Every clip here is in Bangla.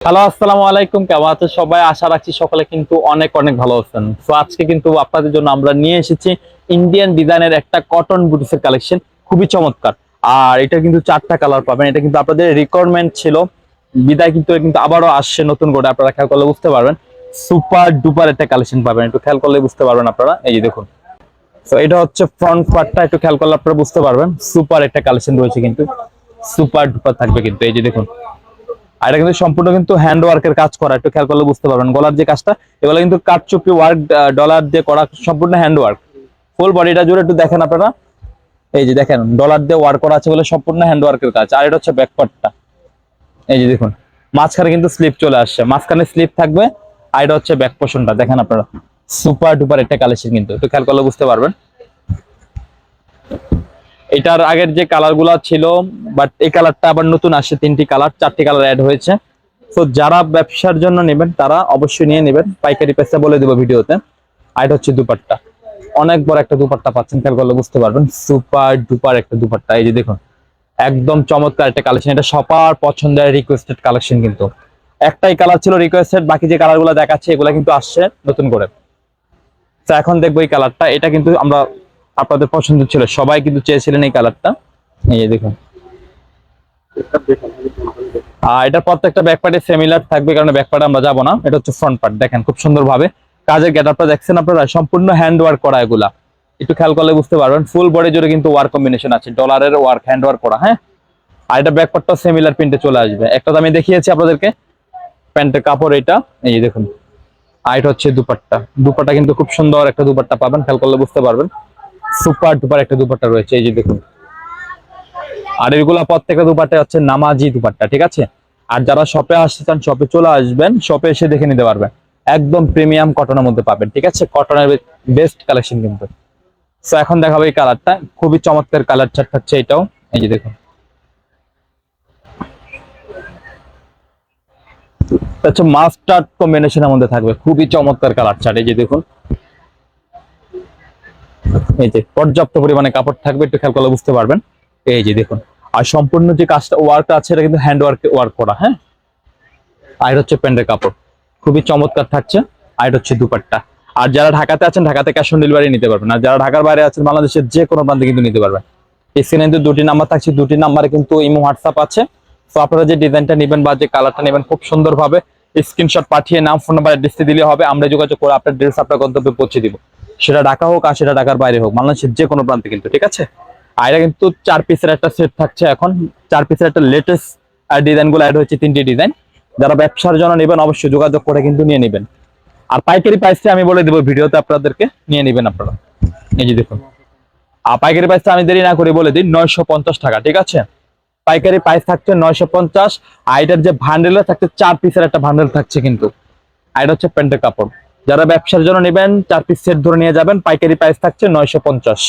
হ্যালো, আসসালামু আলাইকুম। কেমন আছেন সবাই? আশা রাখছি সকলে কিন্তু অনেক অনেক ভালো আছেন। তো আজকে কিন্তু আপনাদের জন্য আমরা নিয়ে এসেছি ইন্ডিয়ান ডিজাইনের একটা কটন বুটিসের কালেকশন খুবই চমৎকার। আর এটা কিন্তু চারটা কালার পাবেন। এটা কিন্তু আপনাদের রিকোয়ারমেন্ট ছিল। বিদায় কিন্তু কিন্তু আবারও আসছে নতুন করে। আপনারা খেয়াল করলে বুঝতে পারবেন। সুপার ডুপার একটা কালেকশন পাবেন। একটু খেয়াল করলে বুঝতে পারবেন আপনারা। এই যে দেখুন। তো এটা হচ্ছে ফ্রন্ট পার্টটা একটু খেয়াল করলে আপনারা বুঝতে পারবেন। সুপার একটা কালেকশন রয়েছে কিন্তু। সুপার ডুপার থাকবে কিন্তু। এই যে দেখুন। এটা কিন্তু সম্পূর্ণ কিন্তু হ্যান্ড ওয়ার্কের কাজ করা, একটু খেয়াল করলে বুঝতে পারবেন। গলার যে কাজটা, এগুলো কিন্তু কাঠচুপি ওয়ার্ক ডলার দিয়ে করা সম্পূর্ণ হ্যান্ড ওয়ার্ক ফুল বডিটা জুড়ে একটু দেখেন আপনারা। এই যে দেখেন ডলার দিয়ে ওয়ার্ক করা আছে বলে সম্পূর্ণ হ্যান্ড ওয়ার্কের কাজ। আর এটা হচ্ছে ব্যাকপার্টটা এই যে দেখুন, মাঝখানে কিন্তু স্লিপ চলে আসছে। মাঝখানে স্লিপ থাকবে, আর এটা হচ্ছে ব্যাক পোর্শনটা দেখেন আপনারা সুপার ডুপার একটা কালেকশন কিন্তু। একটু খেয়াল করলে বুঝতে পারবেন। এটার আগের যে কালারগুলা ছিল বাট এই কালারটা আবার নতুন আসছে, তিনটি কালার চারটি কালার অ্যাড হয়েছে। তো যারা ব্যবসার জন্য নেবেন, তারা অবশ্যই নিয়ে নেবেন। পাইকারি পয়সা বলে দেবো ভিডিওতে। আর এটা হচ্ছে দুপাট্টা। অনেক বড় একটা দুপাট্টা পাচ্ছেন, খেয়াল করলে বুঝতে পারবেন। সুপার ডুপার একটা দুপাট্টা। এই যে দেখুন, একদম চমৎকার একটা কালেকশন এটা সবার পছন্দের রিকোয়েস্টেড কালেকশন কিন্তু। একটাই কালার ছিল রিকোয়েস্টেড বাকি যে কালারগুলো দেখাচ্ছে, এগুলো কিন্তু আসছে নতুন করে। তো এখন দেখব এই কালারটা এটা কিন্তু আমরা আপনাদের পছন্দ ছিল। সবাই কিন্তু চেয়েছিলেন এই কালারটা এই দেখুন। আর এটা প্রত্যেকটা ব্যাক পার্টে সিমিলার থাকবে, কারণ ব্যাক পার্টে আমরা যাব না। এটা হচ্ছে ফ্রন্ট পার্ট দেখেন খুব সুন্দর ভাবে কাজের গেটআপটা দেখছেন আপনারা? সম্পূর্ণ হ্যান্ড ওয়ার্ক করা এগুলা। একটু খেয়াল করলে বুঝতে পারবেন। ফুল বডি জুড়ে কিন্তু ওয়ার্ক কম্বিনেশন আছে। ডলারের ওয়ার্ক হ্যান্ড ওয়ার্ক করা হ্যাঁ? আর এটা ব্যাক পার্টটা সিমিলার প্রিন্টে চলে আসবে। একটা তো আমি দেখিয়েছি আপনাদেরকে। প্যান্টের কাপড় এটা। এই দেখুন। আর এটা হচ্ছে দুপাট্টা। দুপাট্টা কিন্তু খুব সুন্দর একটা দুপাট্টা পাবেন। খেয়াল করলে বুঝতে পারবেন। সুপার ডুপার একটা দুপাট্টা রয়েছে, এই যে দেখুন। আর এগুলা প্রত্যেকটা দুপাট্টা হচ্ছে নামাজি দুপাট্টা, ঠিক আছে? আর যারা শপে আসতে চান শপে চলে আসবেন শপে এসে দেখে নিতে পারবেন। একদম প্রিমিয়াম কটনের মধ্যে পাবেন, ঠিক আছে? কটনের বেস্ট কালেকশন কিন্তু। তো এখন দেখাবো এই কালারটা খুবই চমৎকার কালার চার্ট হচ্ছে এটাও। এই যে দেখুন। আচ্ছা মাস্টার্ড কম্বিনেশনের মধ্যে থাকবে। খুবই চমৎকার কালার চার্ট এই যে দেখুন। এই যে পর্যাপ্ত পরিমাণে কাপড় থাকবে, একটু খেয়াল করলে বুঝতে পারবেন। এই যে দেখুন, আর সম্পূর্ণ যে কাজটা ওয়ার্ক আছে, এটা কিন্তু হ্যান্ড ওয়ার্ক ওয়ার্ক করা হ্যাঁ? আর হচ্ছে প্যান্টের কাপড়, খুবই চমৎকার থাকছে, আর হচ্ছে দুপাট্টা। আর যারা ঢাকাতে আছেন, ঢাকাতে ক্যাশ অন ডেলিভারি নিতে পারবেন। আর যারা ঢাকার বাইরে আছেন, বাংলাদেশের যে কোনো প্রান্তে কিন্তু নিতে পারবেন। স্ক্রিনে কিন্তু দুটি নাম্বার থাকছে, দুটি নাম্বারে কিন্তু ইমো হোয়াটসঅ্যাপ আছে। তো আপনারা যে ডিজাইনটা নেবেন বা যে কালারটা নেবেন, খুব সুন্দরভাবে স্ক্রিনশট পাঠিয়ে নাম ফোন নাম্বার অ্যাড্রেস দিলে হবে। আমরা যোগাযোগ করে আপনার ড্রেস আপনার গন্তব্যে পৌঁছে দিব। সেটা ঢাকা হোক আর সেটা ঢাকার বাইরে হোক, বাংলাদেশের যে কোনো প্রান্তে কিন্তু, ঠিক আছে? আর এটা কিন্তু চার পিসের একটা সেট থাকছে এখন। চার পিসের একটা লেটেস্ট ডিজাইনগুলো অ্যাড হয়েছে, তিনটি ডিজাইন যারা ব্যবসার জন্য নেবেন, অবশ্যই যোগাযোগ করে কিন্তু নিয়ে নেবেন। আর পাইকারি প্রাইসটা আমি বলে দেবো ভিডিওতে আপনাদেরকে, নিয়ে নেবেন আপনারা। এই যে দেখুন। আর পাইকারি প্রাইসটা আমি দেরি না করে বলে দিই, নয়শো পঞ্চাশ টাকা, ঠিক আছে? পাইকারি প্রাইস থাকছে নয়শো পঞ্চাশ, আর এটার যে ভান্ডেল থাকছে চার পিসের একটা ভান্ডেল থাকছে কিন্তু। আর এটা হচ্ছে প্যান্টের কাপড়। যারা ব্যবসার জন্য নেবেন, চার পিস সেট ধরে নিয়ে যাবেন, পাইকারি প্রাইস থাকছে নয়শো পঞ্চাশ।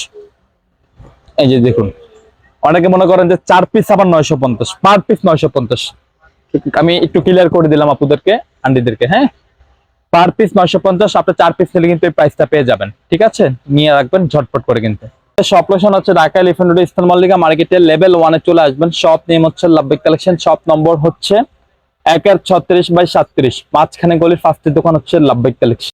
এই যে দেখুন, অনেকে মনে করেন যে চার পিস আবার নয়শো পঞ্চাশ পার পিস নয়শো পঞ্চাশ। আমি একটু ক্লিয়ার করে দিলাম আপুদেরকে আন্ডিদেরকে হ্যাঁ? পার পিস নয়শো পঞ্চাশ, আপনি চার পিস নিলে কিন্তু এই প্রাইসটা পেয়ে যাবেন, ঠিক আছে? নিয়ে রাখবেন ঝটপট করে কিন্তু। শপ লোকেশন হচ্ছে ঢাকা এলিফেন্ট রোড ইস্তান মল্লিকা মার্কেটের লেভেল ওয়ানে চলে আসবেন। শপ নেম হচ্ছে লাভবিক কালেকশন শপ নম্বর হচ্ছে এক একের ছত্রিশ বাই সাতত্রিশ। মাঝখানে গলির ফার্স্টের দোকান হচ্ছে লাভবিক কালেকশন